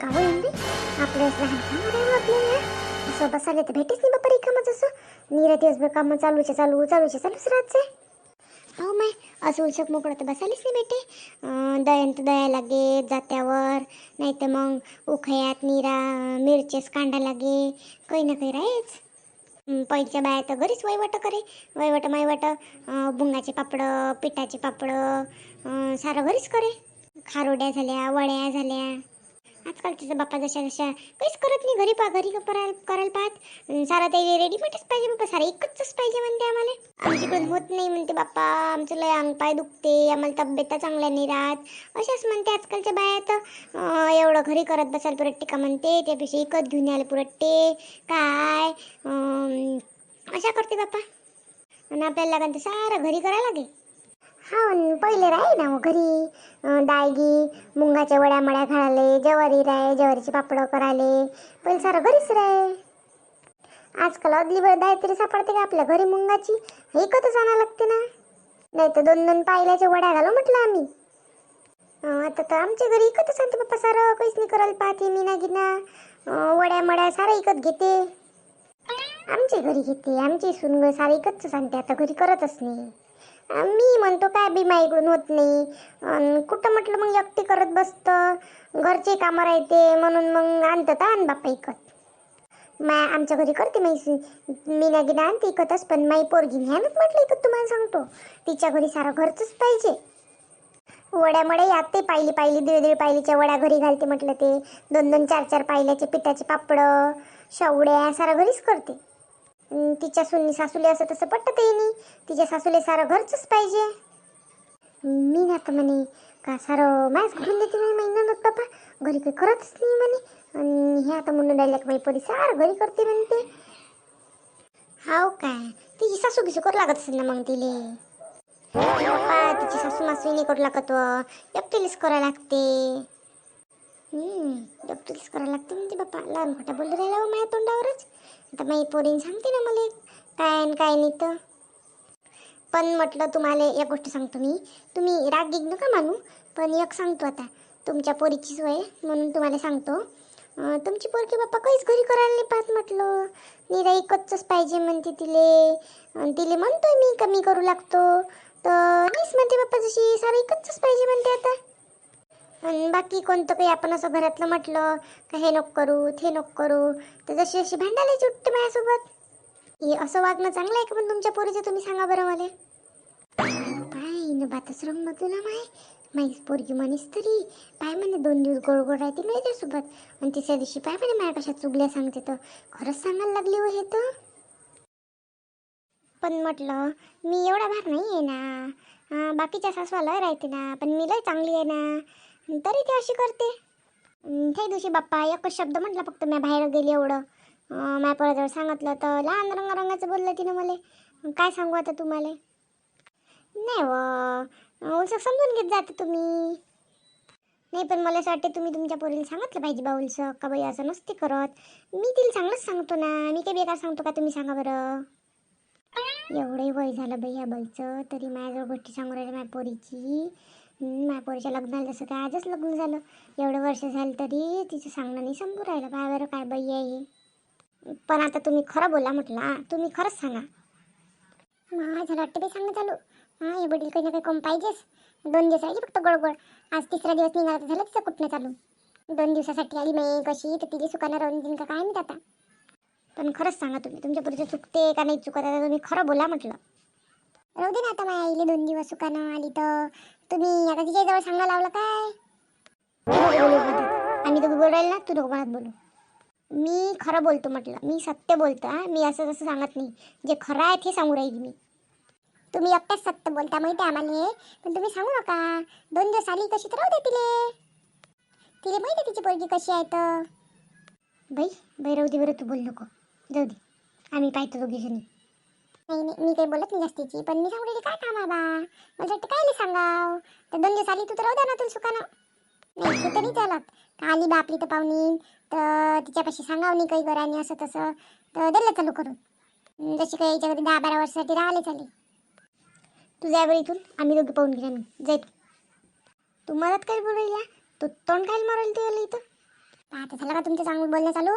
का होईन बे आपल्याच लहान कामं राहिलं आपल्याला असं बसायला तर भेटेच नाही बापा रिकामच असं. निरा दिवसभर कामं चालूचे चालू चालूचे चालूच राहते हो माय असं उलशक मोकळं तर बसायलाच नाही भेटे दयंत दया लागे जात्यावर. नाही तर मग उखयात निरा मिरचेस कांदा लागे. काही ना काही राहायच. पैच्या बाया तर घरीच वैवट करे. वैवट मायवट भुंगाचे बुंगाचे पापडं पिठाचे पापडं सारं घरीच करे. खारोड्या झाल्या वड्या झाल्या. आजकालच्या बाप्पा जशा जशा काहीच करत नाही घरी पा घरी करायला करायला पाहत. सारा सारं ते रेडीमेडच पाहिजे बाप्पा सारा एकच पाहिजे म्हणते आम्हाला. आमच्याकडून होत नाही म्हणते बाप्पा आमचं लय अंग पाय दुखते आम्हाला तब्येत चांगल्या नाही राहत. अशाच म्हणते आजकालच्या बाया तर. एवढं घरी करत बसायला पुरट्टे का म्हणते त्यापेक्षा इकत घेऊन यायला पुरट्टे काय? अशा करते बाप्पा आणि आपल्याला लागेल ते सारं घरी करायला लागेल. हा पहिले राही ना हो घरी. अं, डायगी मुंगाच्या वड्या मड्या घालाले जवारी राय जवारीचे पापड करायले. पहिले सारं घरीच राय आजकाल अदली वेळ दाय तरी सापडते का आपल्या घरी मुंगाची? एकतच आणा लागते ना. नाही तर दोन दोन पायल्याच्या वड्या घालू म्हटलं आम्ही. आता तर आमच्या घरी इकतच सांगते पप्पा सारं काहीच नाही करायला पाहते मी ना गिना वड्या मड्या सारं इकत घेते. आमच्या घरी घेते आमची सुनग सारं इकतच सांगते आता घरी करतच नाही. मी म्हणतो काय बी माईकडून होत नाही. अन् कुठं म्हटलं मग एकटी करत बसतं? घरचे कामं राहते म्हणून मग आणतात आण बाप्पा इकत. माय आमच्या घरी करते माई मी ना गिना आणते इकतच पण माई पोरगी ह्यानंच म्हटलं इकत तुम्हाला सांगतो. तिच्या घरी सारं घरचंच पाहिजे. वड्यामुळे यात ते पायली पायली दीड दीड पायलीच्या वड्या घरी घालते म्हटलं ते. दोन दोन चार चार पायल्याचे पिठाचे पापडं शेवड्या सारं घरीच करते. तिच्या सुनी सासूले असं तसं पटत नाही. तिच्या सासूले सारं घरचंच पाहिजे. मी ना तर म्हणे का सारं मायच घरून देते म्हणे महिना पप्पा. घरी काही करतच नाही म्हणे. आणि हे आता म्हणून राहिल्या का बाई परी सारं घरी करते म्हणते. हाव काय? तिची सासू बिसू करू लागत असेल ना मग तिले? बाप्पा तिची सासू मासू नाही करू लागत व. एकटीलीच करायला लागते. हम्म एकटीलीच करायला लागते म्हणते बाप्पा लहान खोट्या बोलू राहिला हो माझ्या तोंडावरच. आता माई पोरीन सांगते ना मला काय आणि काय नाही तर. पण म्हटलं तुम्हाला एक गोष्ट सांगतो मी. तुम्ही राग घेत नका मानू पण एक सांगतो आता. तुमच्या पोरीची सोय म्हणून तुम्हाला सांगतो. तुमची पोरकी बाप्पा काहीच घरी करायला नाही पाहत म्हटलं. निरा एकच पाहिजे म्हणते तिले. तिले म्हणतोय मी कमी करू लागतो. तर नाहीच म्हणते बाप्पा जशी सारं एकच पाहिजे म्हणते आता. आणि बाकी कोणतं काही आपण असं घरातलं म्हटलं का हे नको करू ते नको करू तर जशी अशी भांडायला उठते माझ्यासोबत. हे असं वागणं चांगलं आहे का पण तुमच्या पोरीचं तुम्ही सांगा बरं मला. काय न बातच रंग तुला माय. माई पोरगी म्हणीस तरी. पाय म्हणे दोन दिवस गोड गोड राहते नाही त्यासोबत आणि तिसऱ्या दिवशी पाय म्हणे माझ्या कशा चुगल्या सांगते तर. खरंच सांगायला लागली हो हे तर. पण म्हटलं मी एवढा भार नाही आहे ना. बाकीच्या सासवाला राहते ना पण मी लय चांगली आहे ना. तरी ती अशी करते. अं, त्या दिवशी बाप्पा एकच शब्द म्हटला फक्त मी बाहेर गेली एवढं. अं, माझ्या पोराजवळ सांगितलं तर लहान रंगारंगाचं बोललं तिनं मला. काय सांगू आता तुम्हाला नाही व उलसं समजून घेत जाते तुम्ही. नाही पण मला असं वाटते तुम्ही तुमच्या पोरीला सांगितलं पाहिजे बा उलसं का बाई असं नसते करत. मी तिला चांगलंच सांगतो ना. मी काही बेकार सांगतो का तुम्ही सांगा बरं. एवढंही वय झालं बाई या बाईचं तरी माझ्याजवळ गोष्टी सांगू राहिल्या माझ्या पोरीची. माझ्या पोरीच्या लग्नाला जसं काय आजच लग्न झालं. एवढं वर्ष झालं तरी तिचं सांगणं नाही समजू राहिलं. काय बरं काय बाई आहे पण आता तुम्ही खरं बोला म्हटलं तुम्ही खरंच सांगा. माझं वाटतं ते सांगणं चालू. हां हे वडील काही ना काही कम पाहिजेच. दोन दिवस राहिली फक्त गोड आज तिसरा दिवस निघाला तर झालं तिचं कुठनं चालू. दोन दिवसासाठी आली मी कशी तर तिची सुकानं राहून देईन का काय मी आता. पण खरंच सांगा तुम्ही तुमच्या पुढचं चुकते का नाही चुकत आता तुम्ही खरं बोला म्हटलं. ना आता माझ्या आईले दोन दिवस सुकानं आली तर. तुम्ही आता तिच्या जवळ सांगा लावलं काय? हो, बोलू म्हणतात. आम्ही दोघं बोलू राहील ना तू नको म्हणत बोलू. मी खरं बोलतो म्हटलं. मी सत्य बोलतो हा. मी असं तसं सांगत नाही. जे खरं आहे ते सांगू राहील मी. तुम्ही एकट्याच सत्य बोलता माहिती आहे आम्हाला. हे. पण तुम्ही सांगू नका. दोन दिवस आली कशी तर राहू दे तिले. तिले माहिती आहे तिची पोरगी कशी आहे तर. बाई बाई राहू दे बरं तू बोल नको. जाऊ दे. आम्ही पाहतो दोघी जणी नाही नाही मी काही बोलत नाही जास्तीची पण मी सांगू काय काम आहे बा? मला वाटतं काय सांगाव. तर दोन दिवस आली तू तर राहू द्या ना तुला सुकानं नाही ते तरी चालत. का आली बा आपली तर पाहुणी. तर तिच्यापाशी सांगाव नाही काही घराने असं तसं. तर दिलं चालू करून. जशी काही याच्या दहा बारा वर्षासाठी राहिले चालेल तू जाय बरं इथून आम्ही दोघे पाहून घेऊ जाय तू. मदत काय बोलू या तू तोंड काय मरल तू इथं. आता झालं का तुमचं चांगलं बोलणं चालू?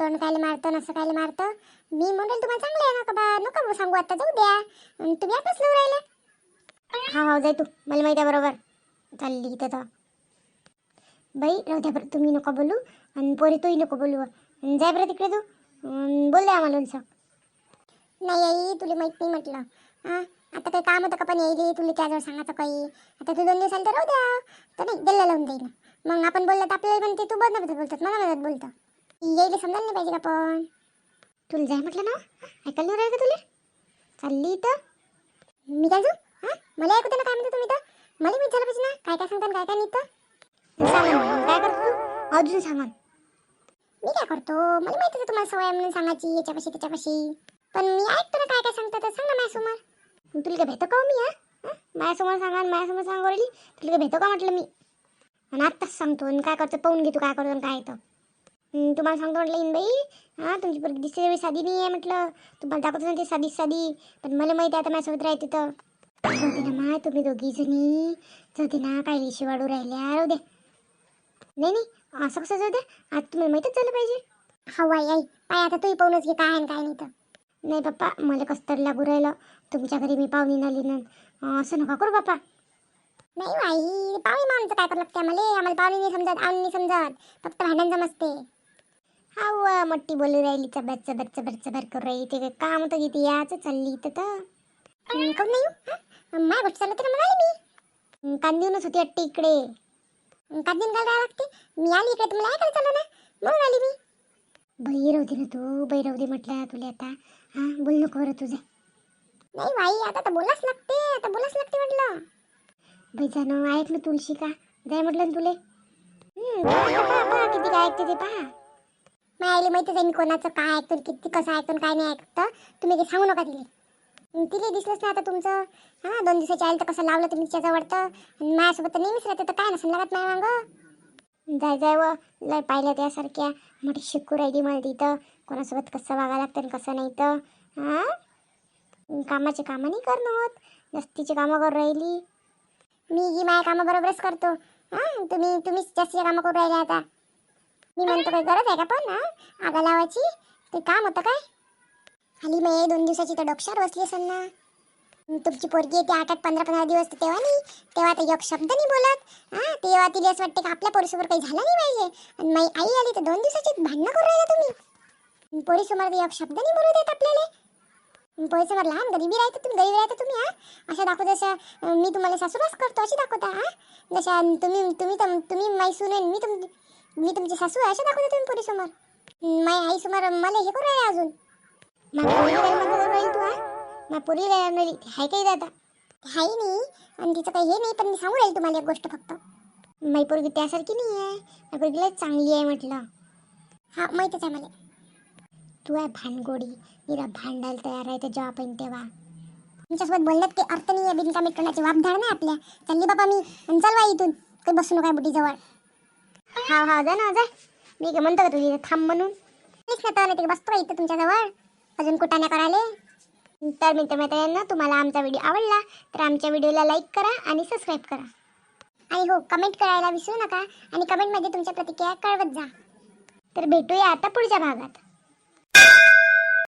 तोंड कायले मारतं नसं कायले मारतं. मी म्हणेल तुम्हाला चांगलं आहे ना का बा? नको सांगू आता जाऊ द्या. अन तुम्ही आपणच लावून राहिले. हा हा जाय तू मला माहिती आहे बरोबर. चालली इथं तर. बाई राहू द्या बरं तुम्ही नको बोलू. आणि पोरी तूही नको बोलू. अन जाय बरं तिकडे तू. अन बोल द्या आम्हाला उंच. नाही आई तुला माहीत नाही म्हटलं. हां आता काही काम होतं का पण येईल तुला त्याजवळ सांगायचं काही? आता तू दोन दिवसाला तर राहू द्या. तर नाही दिल्ला लावून जाईल. मग आपण बोललं तर आपल्याला म्हणते तू बदल बदल बोलतात मला मदत बोलतं. येईल समजायला नाही पाहिजे का पण? तुला जाय म्हटलं ना? ऐकायला नाही राहिलं का तुला? चालली तर मी काय जाऊ हां? मला ऐकू दे ना काय म्हणतो तुम्ही तर मला मी झालं पाहिजे ना काय काय सांगता आणि काय काय नाही तर काय करतो? तू अजून सांगा. मी काय करतो? मला माहिती आहे तुम्हाला सवय आहे म्हणून सांगायची याच्यापाशी त्याच्यापाशी. पण मी ऐकतो ना काय काय सांगता तर सांग ना माझ्यासमोर. मग तुला काय भेटतो का हो मी हा? हं? माझ्यासमोर सांगा आणि माझ्यासमोर सांगा राहिली तुला काय भेटतो का म्हटलं मी? आणि आत्ताच सांगतो आणि काय करतो पाहून घे तू काय करतो आणि काय येतं. तुम्हाला सांगतो म्हटलं इन बाई हां तुमची पोरगी दिसते एवढी साधी नाही आहे म्हटलं. तुम्हाला दाखवतो ना ते साधी साधी पण मला माहिती आहे आता माझ्यासोबत राहते तर. जाऊ दे ना माय तुम्ही दोघी जणी. जाऊ दे ना काय लिशी वाढू राहिल्या राहू दे. नाही नाही असं कसं जाऊ दे? आज तुम्हाला माहीतच झालं पाहिजे. हवा आई पाय आता तूही पाहूनच घे काय आहे आणि काय नाही तर. नाही पप्पा मला कसं तर लागू राहिलं. तुमच्या घरी मी पाहुणी नाली ना. असं नका करू बाप्पा नाही आई पाहुणी माणसं काय करू लागते आम्हाला? आम्हाला पाहुणी नाही समजत आम्ही नाही समजत. फक्त भांडण समजते हा मट्टी बोलू राहिली चबर चबर चबर चबर करू राहिली. ते काम होतं किती याच चालली इथं तर. हं, काहून नाही? येऊ? हं? गोष्ट चाललं तर मी. हं, होती अट्टी इकडे. कांदीन कांदिवून घाल राहावं लागते. मी आली इकडे तुम्हाला ऐकायला चाललं ना? म्हणून आली मी. बैरवती ना तू दे म्हटलं तुला आता. हां बोल नको बरं तुझं. नाही बाई आता तर बोलाच लागते आता बोलाच लागते म्हटलं. बाई जाणं ऐक ना तुलशी का? जाय म्हटलं ना तुले. किती काय ऐकते ते पहा. माझ्या माहितीच आहे मी कोणाचं काय ऐकतो किती कसं ऐकतो काय नाही ऐकतं तुम्ही काही सांगू नका तिले. हं, तिले दिसलंच नाही आता तुमचं. हां दोन दिवसाच्या आईला तर कसं लावलं तुम्ही तिच्याजवळ तर. आणि माझ्यासोबत तर नेहमीच राहते तर काय नसेल लागत नाही मागं? जाय जाय व लय पाहिलं त्यासारख्या मोठी शिकू राहिली मला तिथं कोणासोबत कसं वागायला लागतं आणि कसं नाही तर. हां? कामाचे कामं नाही करणं होत. जास्तीचे कामं करून राहिली. मी ही माझ्या कामं बरोबरच करतो. हां तुम्ही तुम्हीच जास्तीचे कामं करून राहिले आता. मी म्हणतो काही गरज आहे का पण आगा लावायची? ते काम होतं काय? आली मी दोन दिवसाची तर डोक्षावर बसली असेल ना. तुमची पोरगी येते आठ आठ पंधरा पंधरा दिवस तर तेव्हा नाही. तेव्हा तर एक शब्द नाही बोलत. हां? तेव्हा तिला असं वाटतं की आपल्या पोरीसमोर काही झालं नाही पाहिजे. आणि मग आई आली तर दोन दिवसाची भांडणं करू राहिला तुम्ही. पोरीसमोर तर एक शब्द नाही बोलू देत आपल्याला. पोरीसमोर लहान गरीबी राहते तुम्ही गरीबी राहते तुम्ही हा? अशा दाखवू जसं मी तुम्हाला सासूरच करतो अशी दाखवता हा? जशा तुम्ही तुम्ही तर तुम्ही माई सुनेन मी तुम मी तुमची सासू आहे अशा दाखवता तुम्ही पोरीसमोर. माई आई समोर मला हे करू राहिले अजून. माझ्या राहील तू हा? माझ्या राहिली हाय काही दादा. हाय नाही आणि तिचं काही हे नाही पण मी सांगू राहील तुम्हाला एक गोष्ट फक्त. माई पोरगी त्यासारखी नाही आहे. माझ्या पोरगीला चांगली आहे म्हटलं. हा माहीतच आहे मला. तू आहे भानगोडी. निरा भांडायला तयार आहे ते जेव्हा पण तेव्हा. तुमच्यासोबत बोलण्यात काही अर्थ नाही आहे बिनकामी करण्याची वापधार नाही आपल्या. चालली बाबा मी. आणि बा इथून. काही बसू नका बुटीजवळ. हा हा जा ना जा. मी काय म्हणतो का तुझी? थांब म्हणून. मीच ना तर बसतो इथं तुमच्याजवळ. अजून कुटाण्या करायला? तर मित्र मैत्रिणींना तुम्हाला आमचा व्हिडिओ आवडला तर आमच्या व्हिडिओला लाईक करा आणि सबस्क्राईब करा. आणि हो कमेंट करायला विसरू नका आणि कमेंटमध्ये तुमच्या प्रतिक्रिया कळवत जा. तर भेटूया आता पुढच्या भागात.